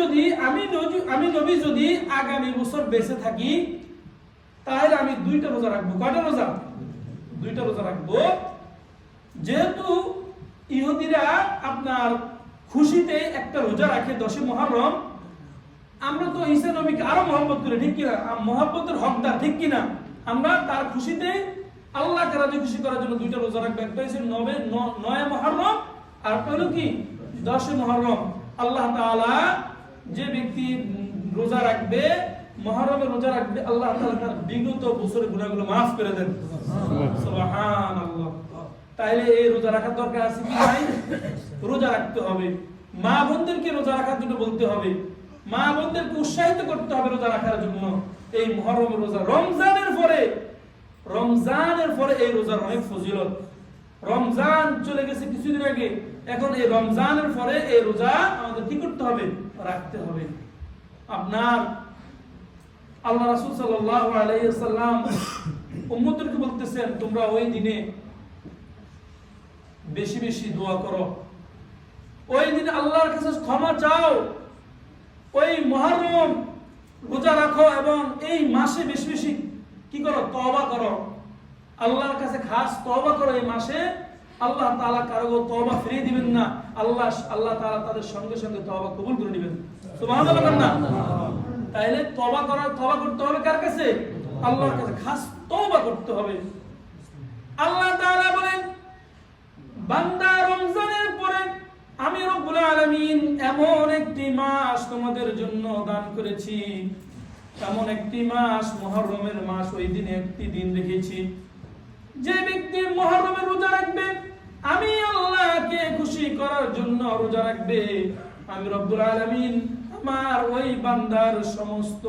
যদি আমি আমি নবী যদি আগামী বছর বেঁচে থাকি, তাহলে আমি দুইটা রোজা রাখব। কয়টা রোজা? দুইটা রোজা রাখব। যেহেতু ইহুদিরা আপনার খুশিতে একটা রোজা রাখে দশে মহরম আমরা তো ঈসা নবীকে আরও মহব্বত করি, ঠিক কিনা? মহব্বতের হকদার, ঠিক কিনা? আমরা তার খুশিতে আল্লাহকে রাজি খুশি করার জন্য দুইটা রোজা রাখব। একটা হচ্ছে নবে নয় মহরম আর একটা কি? দশে মহরম আল্লাহ তাআলা যে ব্যক্তি রোজা রাখবে, মহরমে রোজা রাখবে, আল্লাহ তার বিগত বছরের গুনাহগুলো মাফ করে দেন। তাইলে এই রোজা রাখার দরকার আছে কি ভাই রোজা রাখতে হবে। মা বোনদেরকে রোজা রাখার জন্য বলতে হবে। মা বোনদেরকে উৎসাহিত করতে হবে রোজা রাখার জন্য। এই মহরম রোজা রমজানের পরে রমজানের পরে এই রোজার অনেক ফজিলত। রমজান চলে গেছে কিছুদিন আগে। এখন এই রমজানের পরে এই রোজা আমাদের কি করতে হবে? রাখতে হবে। আপনার আল্লাহ রাসূল সাল্লাম উম্মতদেরকে বলতেছেন, তোমরা ওই দিনে বেশি বেশি দোয়া করো। ওই দিনে আল্লাহর কাছে ক্ষমা চাও। ওই মহরম রোজা রাখো এবং এই মাসে বেশি বেশি কি করো? তওবা করো। আল্লাহর কাছে খাস তওবা করো এই মাসে, আল্লাহ তাআলা কারও তওবা ফিরিয়ে দিবেন না। আল্লাহ আল্লাহ তাআলা তাদের সঙ্গে সঙ্গে তওবা কবুল করে নেবেন। না? তাইলে তওবা করা তওবা করতে হবে কার কাছে? আল্লাহর কাছে খাস তওবা করতে হবে। আল্লাহ তাআলা বলেন, বান্দা রমজানের পরে আমি রব্বুল আলামিন এমন একটি মাস তোমাদের জন্য দান করেছি। এমন একটি মাস মুহররমের মাস, ওই দিনে একটি দিন রেখেছি। যে ব্যক্তি মুহররমের রোজা রাখবে আমি আল্লাহকে খুশি করার জন্য রোজা রাখবে আমি রব্বুল আলামিন আমার ওই বান্দার সমস্ত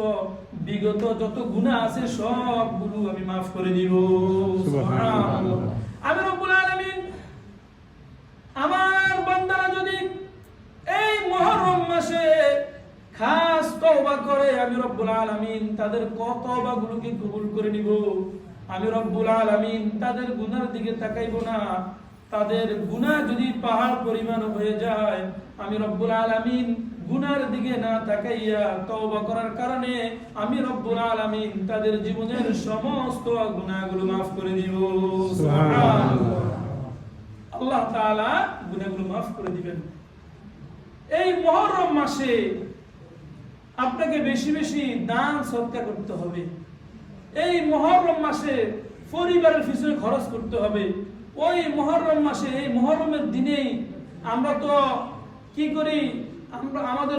বিগত যত গুনাহ আছে সবগুলো আমি মাফ করে দিব। আমি রব্বুল আলামিন আমার বান্দারা যদি এই মহরম মাসে খাস তওবা করে আমি রব্বুল আলামিন তাদের কত তওবাগুলোকে কবুল করে নিব। আমি রব্বুল আলামিন তাদের গুনার দিকে তাকাইব না। তাদের গুনাহ যদি পাহাড় পরিমাণ হয়ে যায়, আমি রব্বুল আলামিন গুনার দিকে না তাকাইয়া তওবা করার কারণে আমি রব্বুল আলামিন তাদের জীবনের সমস্ত গুনাহগুলো মাফ করে দিব। আল্লাহ তাআলা গুনাহগুলো মাফ করে দিবেন। এই মুহররম মাসে আপনাকে বেশি বেশি দান সদকা করতে হবে। এই মহরম মাসে পরিবারের পিছনে খরচ করতে হবে। ওই মহরম মাসে, এই মহরমের দিনেই আমরা তো কি করি? আমরা আমাদের